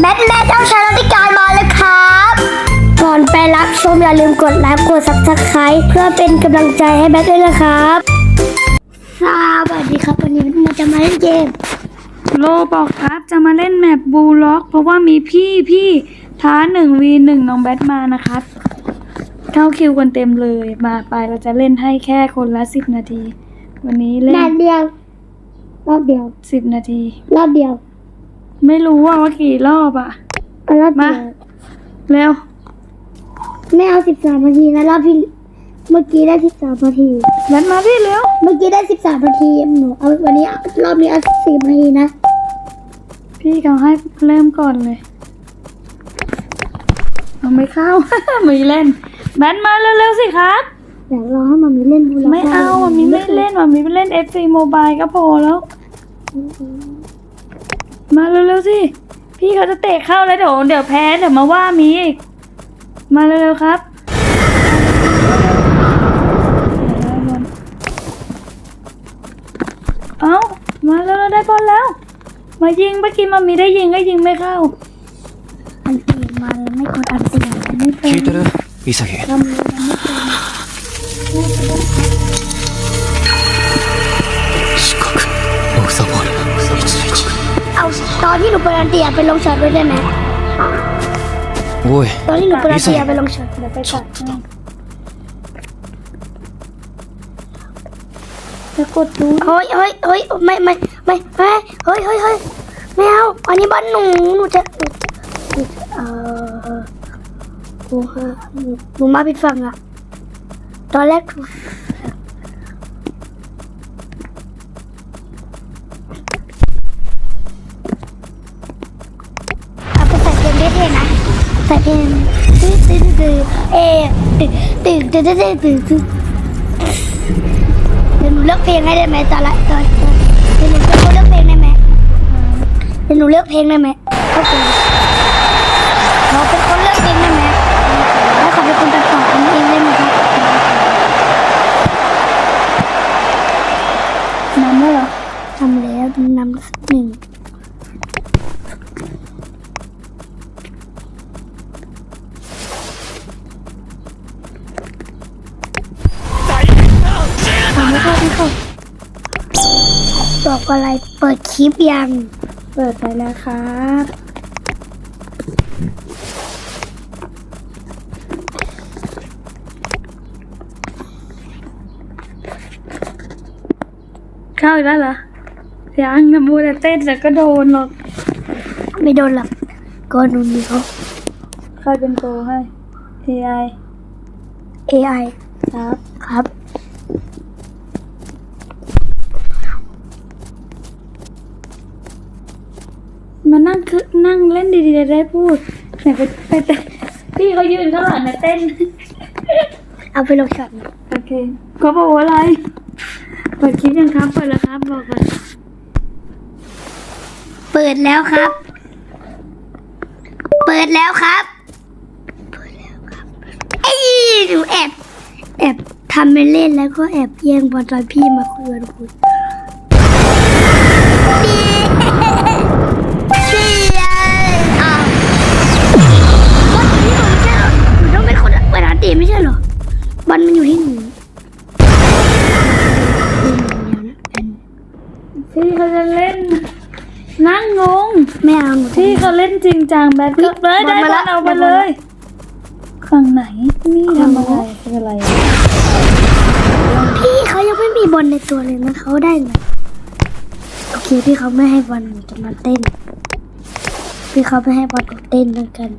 แบทแม่เจ้าชายรัติการมาแล้วครับ ก่อนไปรับชมอย่าลืมกดไลค์กดซับสไครต์เพื่อเป็นกำลังใจให้แบทด้วยนะครับ สวัสดีครับ วันนี้เราจะมาเล่นเกมโลบอกครับจะมาเล่นแมปบูล็อก เพราะว่ามีพี่พี่ท้าหนึ่งวีหนึ่งน้องแบทมานะครับ เข้าคิวกันเต็มเลยมาไปเราจะเล่นให้แค่คนละสิบนาที วันนี้เล่นานนเดียวรอบเดียวสิบนาที รอบเดียว ไม่รู้ว่าว่ากี่รอบอะเอารอบเดีมายวเร็ว ไม่เอาสิบสามนาทีนะรอบที่เมื่อกี้ได้สิบสามนาทีแบทมาพี่เร็ว เมื่อกี้ได้สิบสามนาทีหนูเอาวันนี้เอารอบนี้เอาสิบนาทีนะพี่เขาให้เริ่มก่อนเลย เอาไม่เข้าไม่เล่น แบทมาเร็วๆสิครับเดี๋ยวรอให้มันมีเล่นบูรไม่เอามันมีไม่เล่นมันมีไม่เล่น FC Mobile ก็พอแล้วม มาเร็วๆสิ พี่เขาจะเตะเข้าแล้วเดี๋ยวเดี๋ยวแพ้เดี๋ยวมาว่ามีอีก มาเร็วๆครับเอามาแล้วเได้บอลแล้ว มายิงเมื่อกี้มามีได้ยิงก็ยิงไม่เข้า อันตีมาไม่กดอันตีไม่เป็นคิดเตอร์อิซากิ ตอนที่หนูไปรันตียไปลงเชิญไว้ได้ไหมโอ้ยตอนที่หนูไปรันตียไปลงเชิญเดี๋ยวไปก่อนไปกดดูเฮ้ยเฮ้ยเฮ้ยไม่ไม่ไม่เฮ้ยเฮ้ยเฮ้ยเไม่เอาอันนี้บ้านหนูหนูจะหนูจะเอ่อหนูมาผิดฝั่งอะตอนแรก ใส่เพลงตื่นตื่นตื่นเอตื่นตื่นตื่นตื่นตื่นตื่นเดี๋ยวหนูเลือกเพลงให้ได้ไหมตอนละตอนเดี๋ยวหนูจะเลือกเพลงได้ไหมเดี๋ยวหนูเลือกเพลงได้ไหมโอเคหนูเป็นคนเลือกเพลงได้ไหม อกอะไร เปิดคลิปยัง เปิดไปแล้วครับ เข้าอีกแล้วเหรอ ยังนะมูแต่เต้นแต่ก็โดนหรอก ไม่โดนหรอกก็หนูนี่เขาใครเป็นโกให้ AI AI ครับ ครับ มานั่ง คือนั่งเล่นดีๆได้พูดไหนไปไปเต้นพี่เขายืนข้างหลังนะเต้น เอาไปลงช็อตนะโอเคเขาบอกว่าอะไรเปิดคลิปยังครับเปิดแล้วครับบอกก่อนเปิดแล้วครับ เปิดแล้วครับเปิดแล้วครับเอ้ยหนูแอบแอบทำเป็นเล่นแล้วก็แอบแย่งบอลตอนพี่มาคุยกันคุย บอลมันอยู่ที่หนูพี่เขาจะเล่น นั่งงง ไม่เอาหนูพี่เขาเล่นจริงจังแบทก็เลยได้บอลมาบอละลเอาไปบอลเลมาละยฝั่งไหน นี่ทำอะไรคืออะไร พี่เขายังไม่มีบอลในตัวเลยนะเขาได้ไงโอเคพี่เขาไม่ให้บอลหนูจะมาเต้น พี่เขาไม่ให้บอลหนูเต้นด้วยกัน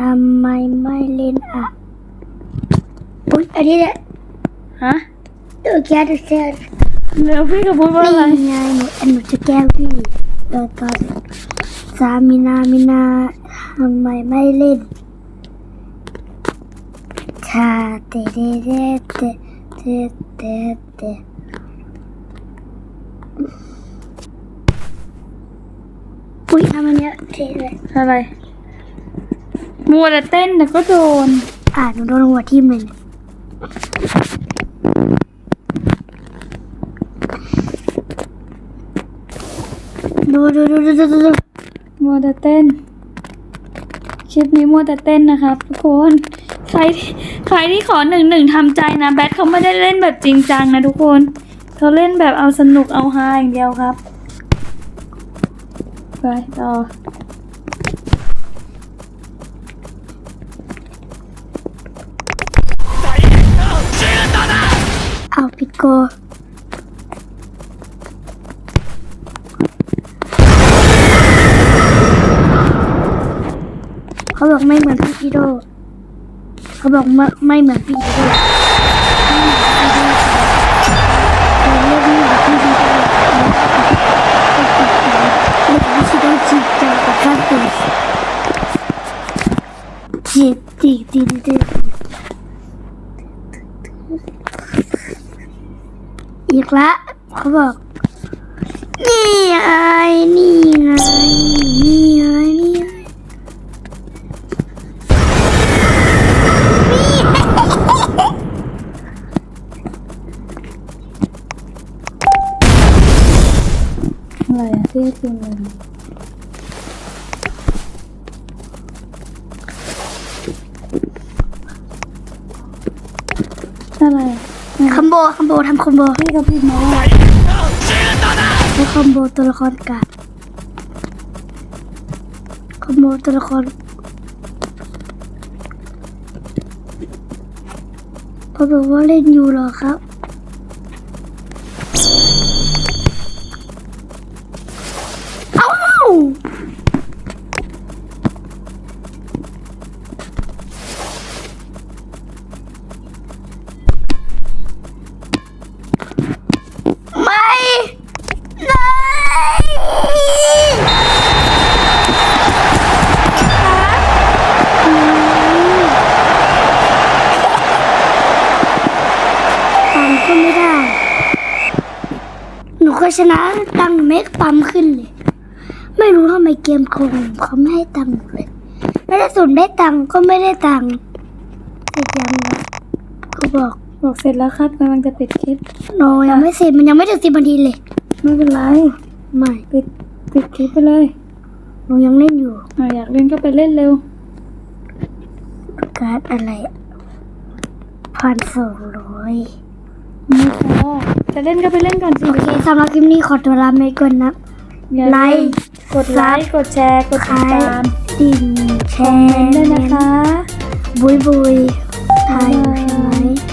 ทำไมไม่เล่นอะอุ๊ยอันนี้เนี่ยฮะเออแก้ดูแก้เดี๋ยวพี่กับพูดว่าอะไรนี่ไงหนูหนูจะแก้พี่เออตอนสามีนามินาทำไมไม่เล่นชาเตเตเตเตเตเตเต อุ้ยทำอันเนี้ยเทเลยอะไรมัวแต่เต้นแต่ก็โดน อ่าหนูโดนหัวทิ่มเลยดูดูดูดูดูดูมัวแต่เต้น คลิปนี้มัวแต่เต้นนะครับทุกคนใครใครที่ขอหนึ่งหนึ่งทำใจนะแบทเขาไม่ได้เล่นแบบจริงจังนะทุกคนเขาเล่นแบบเอาสนุกเอาฮาอย่างเดียวครับ ไปต่อเอาปิดโกเขาบอกไม่เหมือนพี่กิโดเขาบอกไม่เหมือนพี่กิโด จีบจีบจีบจีบอีกละเขาบอก นี่ไงนี่ไง อะไรอะคอมโบคอมโบทำคอมโบพี่เขาพิมพ์มาว่าแล้วคอมโบตัวละครกาดคอมโบตัวละครเขาบอกว่าเล่นอยู่เหรอครับ ชนะตังค์เมกปั๊มขึ้นเลย ไม่รู้ทำไมเกมโกงเขาไม่ให้ตังค์หนูเลยไม่ได้สุนได้ตังค์ก็ไม่ได้ตังค์เสร็จยังวะเขาบอกบอกเสร็จแล้วครับกำลังจะปิดคลิปโนยังไม่เสร็จมันยังไม่ถึงสิบนาทีเลย ไม่เป็นไร ไม่ปิดปิดคลิปไปเลยหนูยังเล่นอยู่อะอยากเล่นก็ไปเล่นเร็ว การ์ดอะไรพันสองร้อย ไม่พอจะเล่นก็ไปเล่นก่อนสิโอเคสำหรับคลิปนี้ขอตัวลาไปก่อนนะ อย่าไลลืมค์กดไลค์กดแชร์กดติดตามดิ่งแชคอมเมนต์ร์ ด้วยนะคะ บุยบุยไทยใช่ไหม